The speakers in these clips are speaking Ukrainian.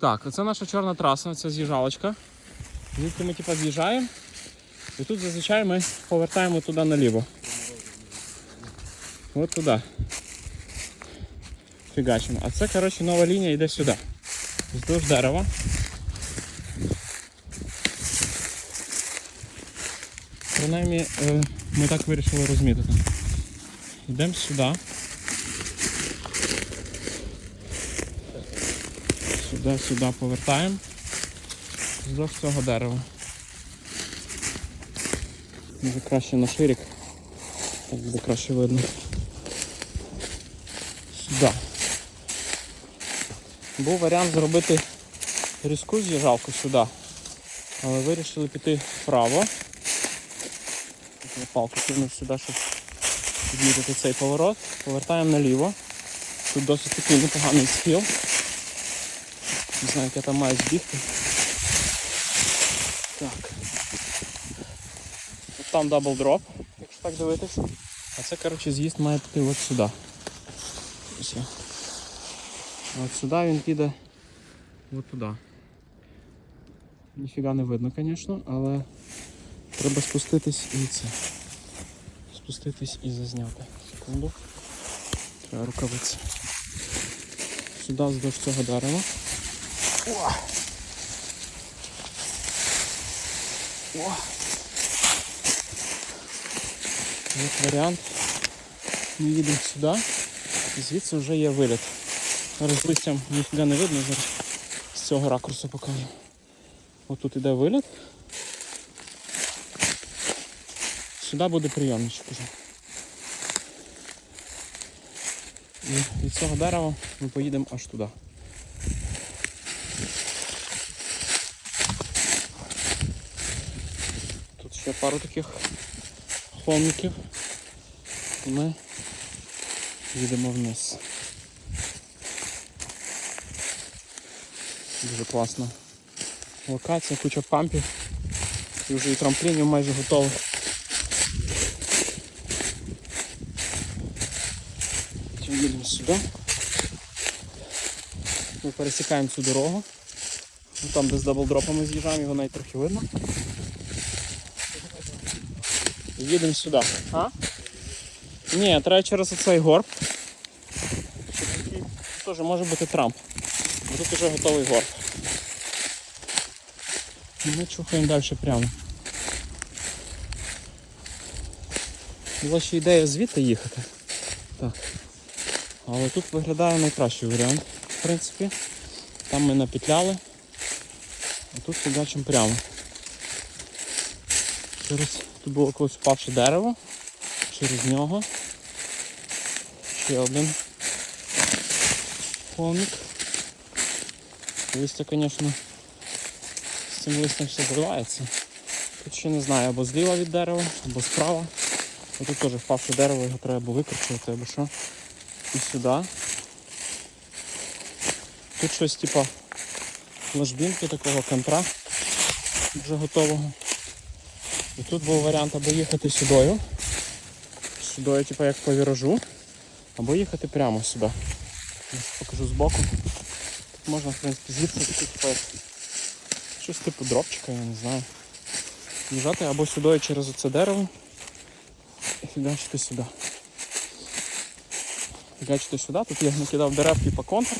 Так, оце наша чорна траса, це з'їжджалочка. Звідки ми типу, з'їжджаємо. І тут зазвичай ми повертаємо туди наліво. От туди. Фігачимо. А це, коротше, нова лінія йде сюди. Вздовж дерева. Принаймні, е, ми так вирішили розмітити. Йдемо сюди. Сюди, сюди повертаємо. Вздовж цього дерева. Може краще на ширик. Так буде краще видно. Сюди. Був варіант зробити різку з'їжджалку сюди. Але вирішили піти вправо. Палку кинув сюди, щоб відмітити цей поворот. Повертаємо наліво. Тут досить такий непоганий схил. Не знаю, як я там маю збігти. Так. От там дабл дроп, якщо так дивитись. А це, коротше, з'їзд має піти от сюди. Ось. От сюди він піде от туди. Ніфіга не видно, звісно, але треба спуститись і це. Спуститись і зазняти. Секунду. Треба рукавиці. Сюди вздовж цього дерева. О! О! От варіант. Ми їдемо сюди. І звідси вже є виліт. Зараз листям ніфіга не видно, зараз з цього ракурсу покажу. От тут іде виліт. Сюди буде прийомничок уже. І від цього дерева ми поїдемо аж туди. Тут ще пару таких холмиків. І ми їдемо вниз. Дуже класна локація, куча пампів. І вже і трамплінів майже готових. Потім їдемо сюди. Ми пересікаємо цю дорогу. Ну, Там, де з даблдропами з'їжджаємо, його навіть трохи видно. Їдемо сюди. А? Ні, треба через оцей горб. Теж може бути трамп. Бо тут вже готовий горб. Ми чухаємо далі прямо. Була ще ідея звідти їхати. Так. Але тут виглядає найкращий варіант, в принципі. Там ми напетляли, а тут фігачимо прямо. Через тут було колись впавше дерево, через нього. Ще один холмик. Листя, звісно, з цим листям все зривається. Тут ще не знаю, або зліва від дерева, або справа. А тут теж впавше дерево, його треба або викручувати, або що. І сюди. Тут щось типа ложбінки такого контра вже готового. І тут був варіант або їхати сюдою. Сюдою, типу як по віражу, або їхати прямо сюди. Покажу збоку. Тут можна, в принципі, таки, типу, щось типу дропчика, я не знаю. Їжджати або сюди через оце дерево і фігачити сюди. Фігачити сюди, тут я накидав дерев типу контур.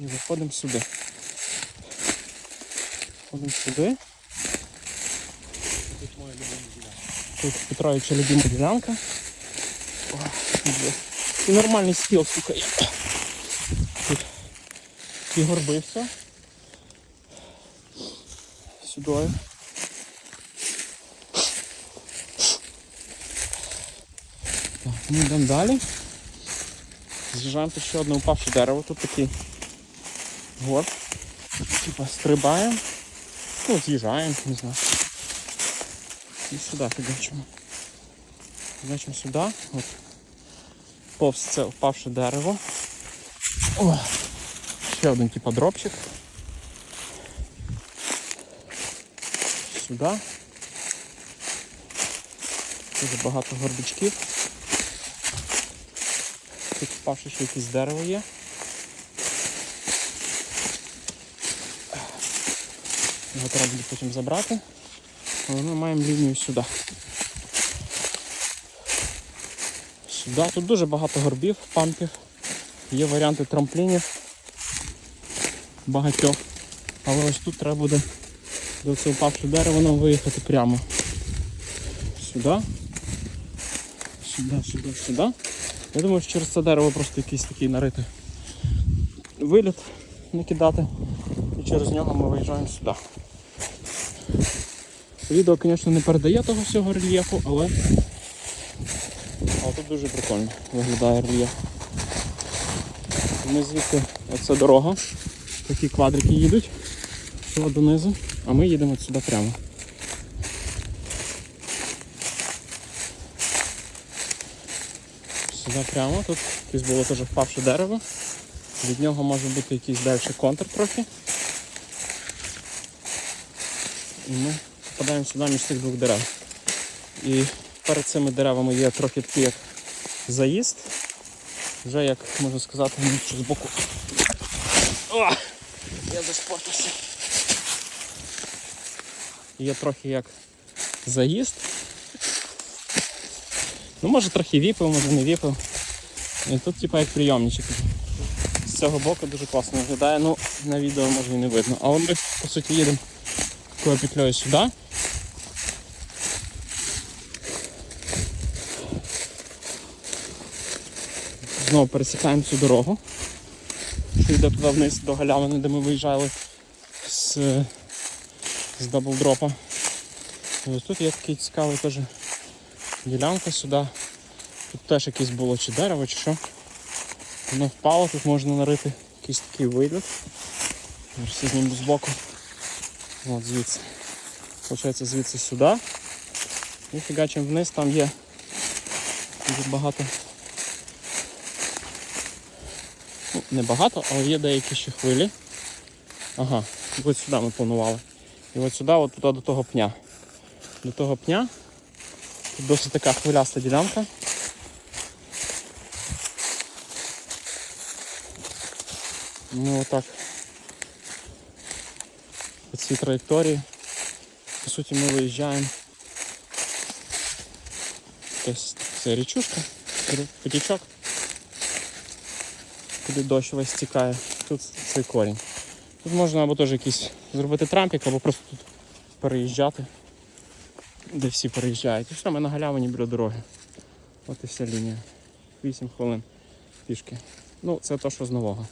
І виходимо сюди. Виходимо сюди. Тут Петровича любима ділянка. І нормальний стіл, сука. є. Тут і горби все. Сюди. Так, ми йдемо далі. З'їжджаємо тут ще одне упавше дерево, тут такий горб. Типа стрибаємо. Ну, з'їжджаємо, не знаю. І сюди фігачимо. Фігачимо сюди. От. Повз це впавше дерево. О, ще один типа дропчик. Сюди. Дуже багато горбичків. Тут впавши ще якесь дерево є. Його треба буде потім забрати. Але ми маємо лінію сюди. Сюди. Тут дуже багато горбів, пампів. Є варіанти трамплінів. Багатьох. Але ось тут треба буде до цього упавшого дерева нам виїхати прямо. Сюди. Сюди, сюди, сюди. Я думаю, що через це дерево просто якийсь такий нарити виліт накидати. І через нього ми виїжджаємо сюди. Відео, звісно, не передає того всього рельєфу, але, але тут дуже прикольно виглядає рельєф. Ми звідти, оце дорога, такі квадрики їдуть донизу, а ми їдемо сюди прямо. Сюди прямо, тут якесь було теж впавше дерево. Від нього може бути якийсь далі контур трохи. І ми попадаємо сюди між цих двох дерев. І перед цими деревами є трохи такий як заїзд. Вже як можна сказати, що з боку. О! Я зашпортився. Є трохи як заїзд. Ну може трохи віпив, може не віпив. І тут типа як прийомничок. З цього боку дуже класно виглядає. Ну, на відео може і не видно. Але ми по суті їдемо такою петлею сюди. Знову пересікаємо цю дорогу, що йде туди вниз до галявини, де ми виїжджали з, з даблдропа. І ось тут є такий цікавий теж ділянка сюди. Тут теж якесь було чи дерево, чи що. Воно впало, тут можна нарити якийсь такий я зніму збоку. От звідси. Получається звідси сюди. І фігачимо вниз, там є дуже багато. Ну, не багато, але є деякі ще хвилі. Ага, от сюди ми планували. І от сюди, от туди до того пня. До того пня. Тут досить така хвиляста ділянка. Ну отак. По цій траєкторії. По суті, ми виїжджаємо. Ось це річушка, потічок, куди дощ весь стікає. Тут цей корінь. Тут можна або теж якийсь зробити трампік, або просто тут переїжджати, де всі переїжджають. І що ми на галявині біля дороги. От і вся лінія. 8 хвилин пішки. Ну, це то, що з нового.